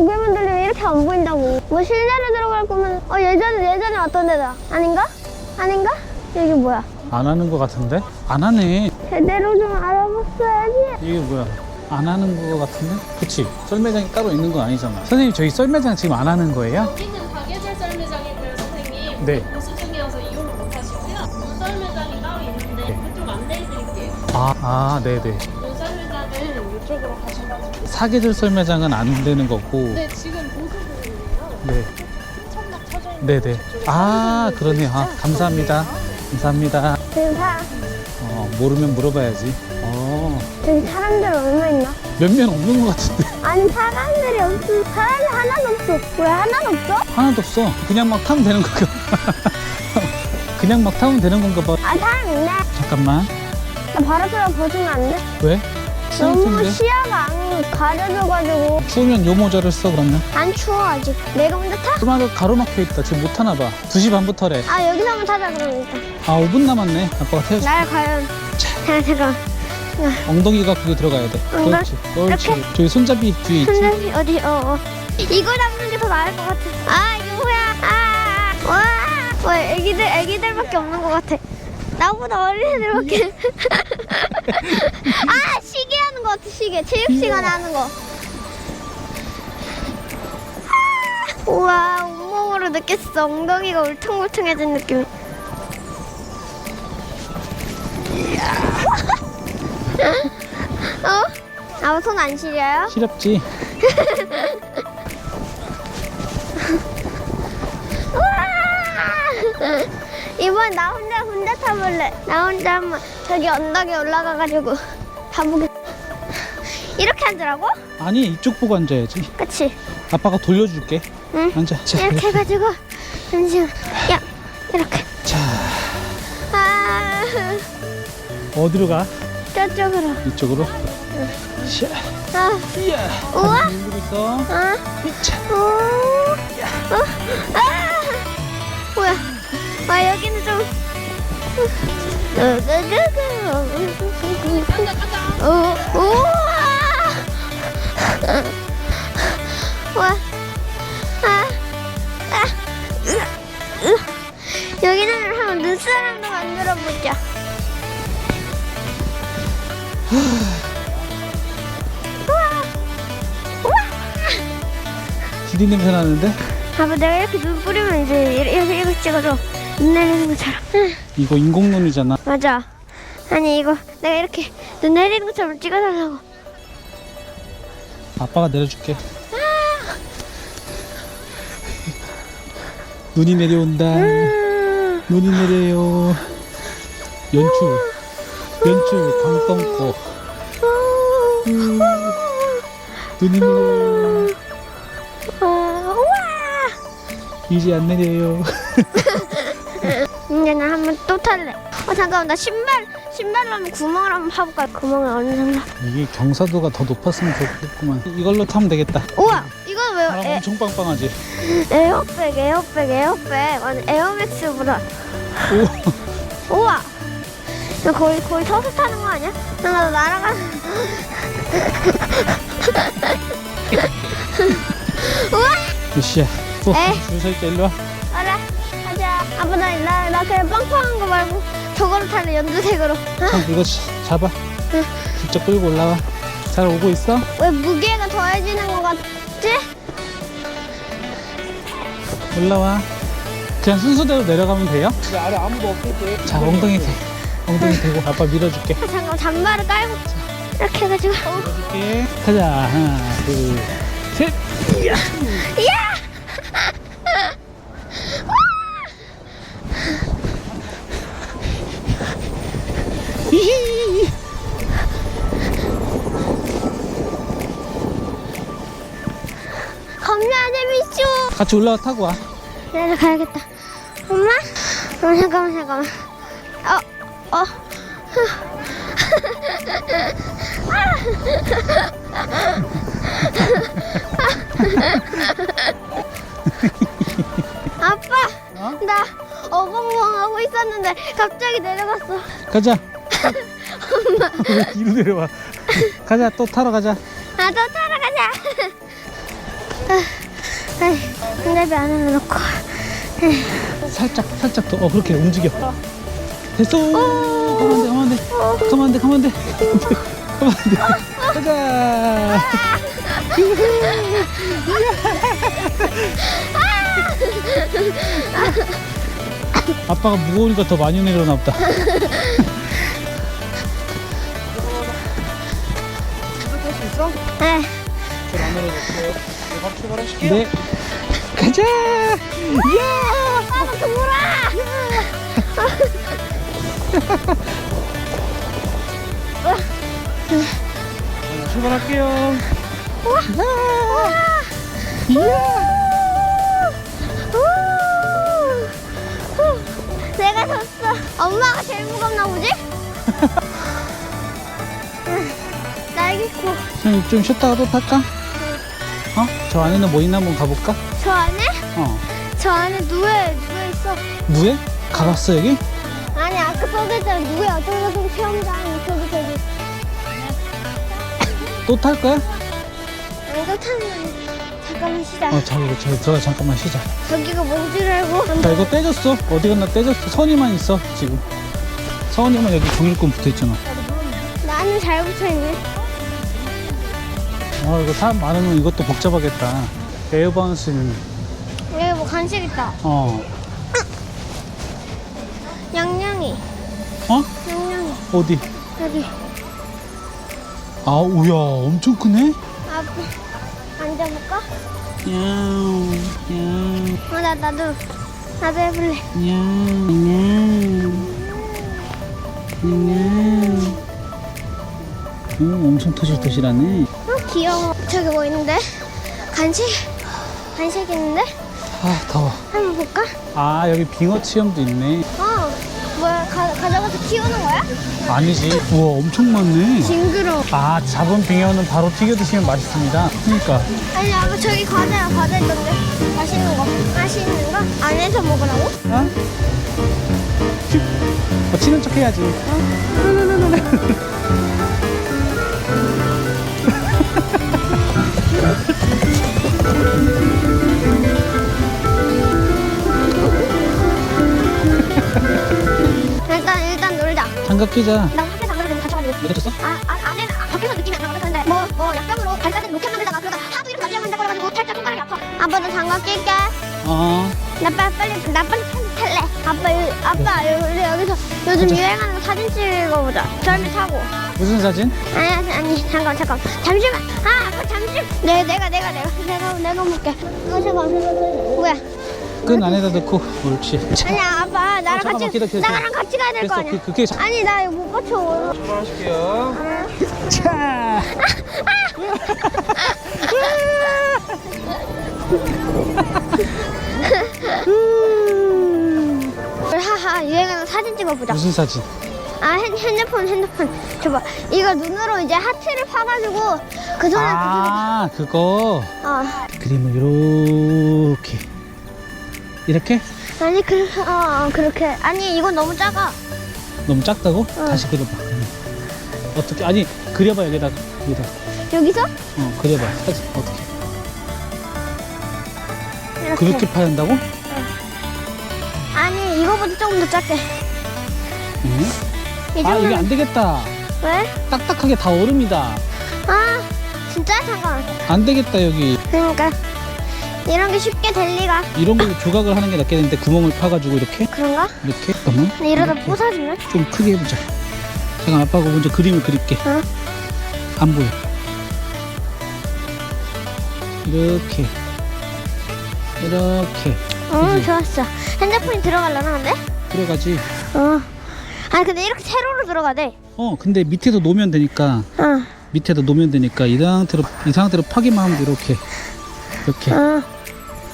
고개만 들리면 이렇게 안 보인다고. 뭐 실내로 들어갈 거면, 어, 예전에, 예전에 왔던 데다. 아닌가? 아닌가? 여기 뭐야? 안 하는 거 같은데? 안 하네. 제대로 좀 알아봤어야지. 이게 뭐야? 안 하는 거 같은데? 그치? 썰매장이 따로 있는 건 아니잖아. 선생님, 저희 썰매장 지금 안 하는 거예요? 여기는 가계절 썰매장이고요, 선생님. 네. 보수 중이어서 이용을 못 하시고요. 문 썰매장이 따로 있는데 네. 그쪽 안내해 드릴게요. 아, 아, 네네. 사계절 썰매장은 안 되는 거고. 네, 지금 보수 중이에요. 네. 천막 쳐져 있는 네네. 아, 그러네요. 아, 감사합니다. 감사합니다. 지금 사, 어, 모르면 물어봐야지. 어, 저기 사람들 얼마 있나? 몇 명 없는 것 같은데. 아니, 사람들이 없어. 사람이 하나도 없어. 왜 하나도 없어? 하나도 없어. 그냥 막 타면 되는 건가 봐. 그냥 막 타면 되는 건가 봐. 아, 사람 있네. 잠깐만. 나 바로 들어 벗으면 안 돼? 왜? 추울 너무 텐데. 시야가 안 가려져가지고 추우면 요 모자를 써, 그러면. 안 추워 아직 내가 먼저 타? 얼마나 가로막혀 있다. 지금 못 타나 봐. 2시 반부터래. 아 여기서 한번 타자 그럼 일단 아, 5분 남았네. 아빠가 태워줄 날 과연 잠깐 잠깐 엉덩이가 그게 들어가야 돼. 엉덩이? 그렇지. 이렇게? 저기 손잡이 뒤에 있지. 손잡이 어디 어 어 이거 잡는 게 더 나을 것 같아 아 이거 뭐야 아 와 와, 애기들 애기들밖에 없는 것 같아 나보다 어린 애들밖에 아 시계 체육 시간에 하는 거 아, 우와 온몸으로 느꼈어 엉덩이가 울퉁불퉁해진 느낌 어? 아무 손 안 시려요? 시렵지? 우와! 이번 나 혼자 혼자 타볼래. 나 혼자 한번 저기 언덕에 올라가가지고 타보게. 이렇게 앉으라고? 아니, 이쪽 보고 앉아야지. 그치? 아빠가 돌려줄게. 응. 앉아. 자, 이렇게 해가지고 잠시만. 야, 이렇게. 자, 아, 어디로 가? 저쪽으로. 이쪽으로. 샤, 아, 이야. 우와. 있어. 아, 자, 오, 어, 아, 뭐야? 아 여기는 좀. 어, 우와! 와, 아, 아, 으, 으. 여기는 한번 눈사람도 만들어 보자. 디디 냄새 나는데? 아빠 내가 이렇게 눈 뿌리면 이제 이렇게 이렇게, 이렇게 찍어줘. 눈 내리는 것처럼. 응, 이거 인공눈이잖아. 맞아. 아니 이거 내가 이렇게 눈 내리는 것처럼 찍어달라고. 아빠가 내려줄게. 눈이 내려온다. 음, 눈이 내려요. 연출. 연출. 음, 눈이 내려요. 이제 안 내려요. 이제 나 한번 또 탈래. 어 잠깐만 나 신발 신발로 한번 구멍을 한번 파볼까? 구멍을 어느 정도? 이게 경사도가 더 높았으면 좋겠구만. 이걸로 타면 되겠다. 우와 이건 왜 바람 에, 엄청 빵빵하지? 에어백 에어백 에어백 완전 에어맥스보다 오, 우와 이거 거의 거의 서서 타는 거 아니야? 나 날아가 우와 몇 시야? 또, 에이. 줄 서 있자, 일로 와. 그래 가자 아빠 나, 나, 나 그냥 빵빵한 거 말고 저거로 탈래 연두색으로 자, 이거 시- 잡아. 응. 직접 끌고 올라와. 잘 오고 있어? 왜 무게가 더해지는 거 같지? 올라와. 그냥 순서대로 내려가면 돼요? 아래 아무도 없을 때. 자, 엉덩이 대. 엉덩이 대고 아빠 밀어줄게. 아, 잠깐만 잔바를 깔고 이렇게 해가지고 어. 밀어줄게. 가자. 하나, 둘, 셋. 이야. 이야! 겁나 재밌죠? 같이 올라와 타고 와. 내려가야겠다. 엄마? 어, 잠깐만, 잠깐만. 어, 어. 아빠, 어? 나 어벙벙 하고 있었는데 갑자기 내려갔어. 가자. 왜 뒤로 내려와? 가자, 또 타러 가자. 아, 또 타러 가자. 아, 아이, 손잡이 안에 넣고. 살짝 살짝 더. 어 그렇게 움직여. 됐어. 가면 돼 가면 돼. 가면 돼 가면 돼. 가면 돼. 가자. 아빠가 무거우니까 더 많이 내려나 보다 네. 네 가자 이야 아, 돌아! 출발할게요 우와! 이야 우! 후! 내가 졌어. 엄마가 제일 무겁나 보지? 날개 코. 좀, 좀 쉬었다가 또 탈까? 어? 저 안에는 뭐 있나 한번 가볼까? 저 안에? 어 저 안에 누에, 누에 있어. 누에? 가봤어 여기? 아니, 아까 써있잖아. 누에 것좀 체험장. 저기, 저기. 또 탈 거야? 아니, 또 타면 잠깐만 쉬자. 어 저기 저기 들어가 잠깐만 쉬자 저기가 뭔 줄 알고. 자 이거 떼졌어 어디 갔나 떼졌어 선이만 있어 지금 선이만 여기 종일권 붙어 있잖아 나는 잘 붙어 있네. 아 이거 사람 많으면 이것도 복잡하겠다 에어바운스는 여기 뭐 간식 있다. 어 양양이. 어? 양양이. 어디? 여기. 아 우야 엄청 크네 아, 앉아볼까? 야옹 야옹 어, 나, 나도. 나도 해볼래. 야옹 야옹 오 엄청 토실토실하네 어, 귀여워. 저기 뭐 있는데? 간식? 간식 있는데? 아 더워 한번 볼까? 아 여기 빙어 체험도 있네 어. 뭐야, 가, 가져가서 키우는 거야? 아니지 우와 엄청 많네 징그러. 아 잡은 빙어는 바로 튀겨 드시면 맛있습니다 그러니까 아니, 아까 저기 과자, 과자 있던데? 맛있는 거. 맛있는 거? 안에서 먹으라고? 어? 슉. 어, 치는 척 해야지 일 끼자 나 학교 장갑을 좀 가져가지고. 못 들었어? 아, 아, 안에는 밖에서 느낌이 안 나거든. 뭐, 뭐, 약병으로 발사된 로켓 만들다가 그러다 하도 이렇게 만지면 만다고 해가지고 살짝 손가락이 아파. 아빠도 장갑 낄게. 어 나 빨리, 빨리, 나 빨리 타- 탈래. 아빠, 여, 아빠, 여- 우리 여기서 요즘 가자. 유행하는 거 사진 찍어보자. 젊이 타고. 무슨 사진? 아니, 아니, 아니, 잠깐, 잠깐. 잠시만. 아, 아빠, 잠시. 네, 내가, 내가, 내가, 내가, 내가 볼게. 아, 잠깐. 뭐야? 끈 안에다 넣고 옳지 자, 아니야, 아빠, 나랑 어, 잠깐만, 같이, 기다려, 기다려. 나랑 같이 가야 될 거 됐어 아니야? 그, 그게 자, 아니, 나 이거 못 맞춰. 자. 하하, 유행하는 거 사진 찍어보자. 무슨 사진? 아 핸, 핸드폰 핸드폰 줘봐 이거 눈으로 이제 하트를 파가지고 그 손에 아 그거 그, 어 그림을 이렇게 이렇게? 아니 그 어, 어, 그렇게. 아니 이건 너무 작아. 너무 작다고? 다시 그려봐. 어떻게 아니 그려봐 여기다 여기다. 여기서? 어 그려봐. 사진 어떻게. 이렇게. 그렇게 파야 한다고? 아니 이거보다 조금 더 작게. 응? 이 아 이게 안 되겠다. 왜? 딱딱하게 다 얼음이다. 아 진짜 잠깐 안 되겠다 여기. 그러니까 이런 게 쉽게 될 리가? 이런 걸로 조각을 하는 게 낫겠는데 구멍을 파가지고 이렇게? 그런가? 이렇게? 잠깐만 근데 이러다 이렇게. 부서지면? 좀 크게 해보자. 잠깐 아빠가 먼저 그림을 그릴게. 응. 안 보여. 이렇게. 이렇게. 어 그지? 좋았어. 핸드폰이 들어가려나 근데? 들어가지. 어. 아니 근데 이렇게 세로로 들어가대 어 근데 밑에도 놓으면 되니까. 어. 밑에도 놓으면 되니까 이 상태로 이 상태로 파기만 하면 돼 이렇게. 이렇게. 어.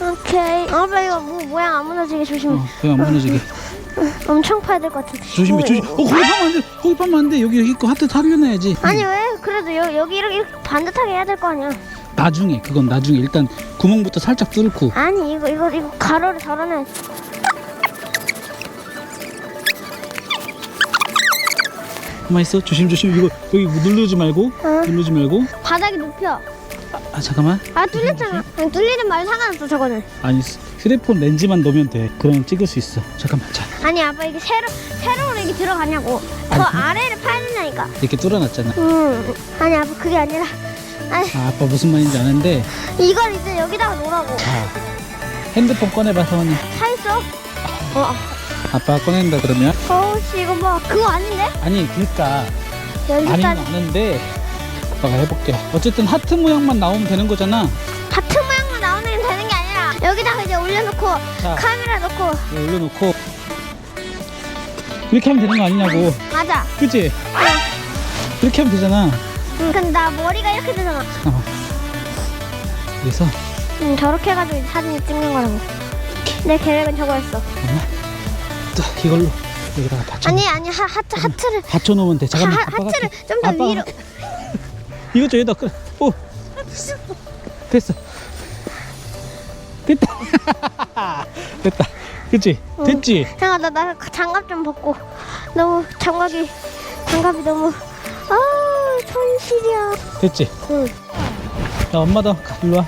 오케이. 아 빠 이거 뭐 모양 안 무너지게 조심해. 어 그냥 안 무너지게 엄청 파야 될 것 같은데. 조심해 어, 조심 어 거기 파면 안 돼 거기 파면 안 돼 여기 여기 거 하트 살려놔야지 아니 왜? 그래도 여, 여기 이렇게, 이렇게 반듯하게 해야 될 거 아니야. 나중에 그건 나중에 일단 구멍부터 살짝 뚫고 아니 이거 이거 이거 가로를 덜어내. 가만 있어 조심 조심 이거 여기 누르지 말고 누르지 말고 바닥이 높여. 아 잠깐만 아 뚫렸잖아. 아니, 뚫리든 말든 상관없어 저거는. 아니 휴대폰 렌즈만 넣으면 돼 그럼 찍을 수 있어 잠깐만 자 아니 아빠 이게 세로 세로로 이게 들어가냐고. 더 아니, 아래를 파야 된다니까. 이렇게 뚫어놨잖아 음. 아니 아빠 그게 아니라. 아니 아 아빠 무슨 말인지 아는데 이걸 이제 여기다가 놓으라고. 자 핸드폰 꺼내봐 서원이 차 있어? 어. 아빠가 꺼낸다 그러면 어씨 이거 봐. 그거 아닌데? 아니 그니까 여기까지. 아는데 아빠가 해볼게 어쨌든 하트 모양만 나오면 되는 거잖아 같은 모양만 나오면 되는 게 아니라 여기다가 이제 올려놓고 자. 카메라 놓고 이거 올려놓고 이렇게 하면 되는 거 아니냐고 맞아. 그치? 이렇게 하면 되잖아 응, 근데 나 머리가 이렇게 되잖아. 잠깐만 그래서 응, 저렇게 해가지고 이제 사진을 찍는 거라고. 내 계획은 저거였어. 딱 이걸로 여기다가 받쳐 아니 아니 하, 하트 하트를 받쳐 놓으면 돼 잠깐만 하- 아빠가 하트를 할게. 좀더 아빠가 위로. 이거 저 여기다. 끌어 오. 됐어. 됐다. 됐다. 그치? 됐지? 잠깐 나, 나 장갑 좀 벗고. 너무 장갑이 장갑이 너무 아 손실이야. 됐지? 응. 야 엄마도 가, 일로 와.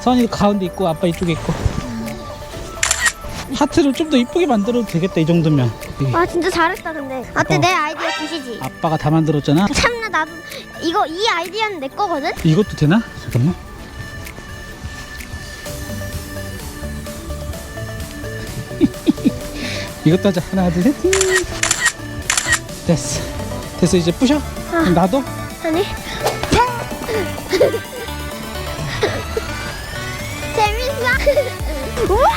서원이도 가운데 있고 아빠 이쪽에 있고. 하트를 좀 더 이쁘게 만들어도 되겠다 이 정도면 이아 진짜 잘했다 근데. 어때 어. 내 아이디어 굿이지? 아빠가 다 만들었잖아 참나 나도 이거 이 아이디어는 내 거거든. 이것도 되나? 잠깐만 이것도 하자 하나 둘 셋 됐어 됐어 이제 부셔 그럼 놔둬 아니. 재밌어. 우와.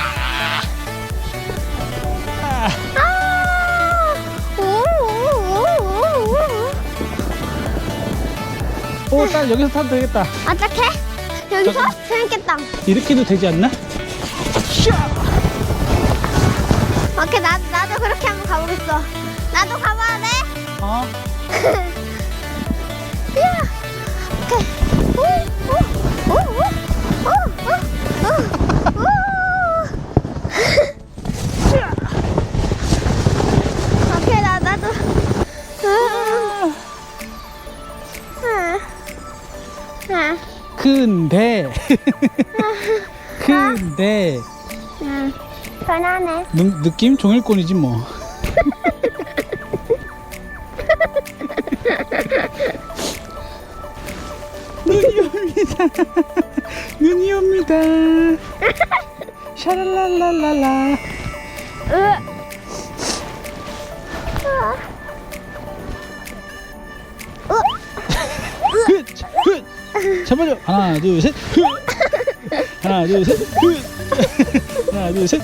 아. 오딱 여기서 타도 되겠다 어떡해? 여기서 재밌겠다. 이렇게 해도 되지 않나? 오케이 나 나도 그렇게 한번 가보겠어. 나도 가봐야 돼. 어 야. 오케이. 오, 오, 오, 오, 오, 오, 오, 오. 아. 근데 근데 음, 편하네. 느, 느낌 종일권이지 뭐 눈이 옵니다 눈이 옵니다 샤랄랄랄랄라 으. 훗! 훗! 잡아줘 하나 둘 셋. 하나 둘 셋. 하나 둘 셋